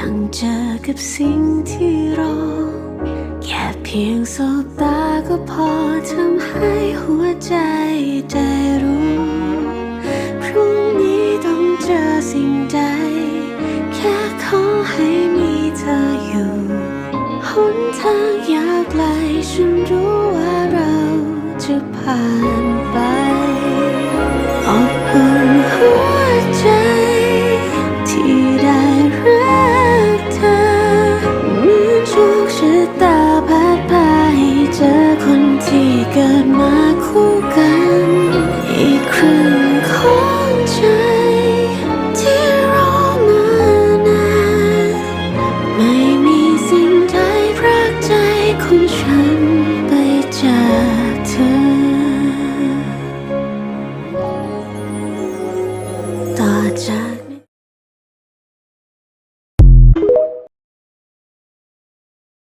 ต้องเจอกับสิ่งที่รอ แค่เพียงสบตาก็พอทำให้หัวใจได้รู้ พรุ่งนี้ต้องเจอสิ่งใด แค่ขอให้มีเธออยู่หนทางยาวไกลฉันรู้ว่าเราจะผ่านไป ตาพัดพาให้เจอคนที่เกิดมาคู่กัน อีกครึ่งของใจที่รอมานานไม่มีสิ่งใดพรากใจของฉันไปจากเธอ ต่อจาก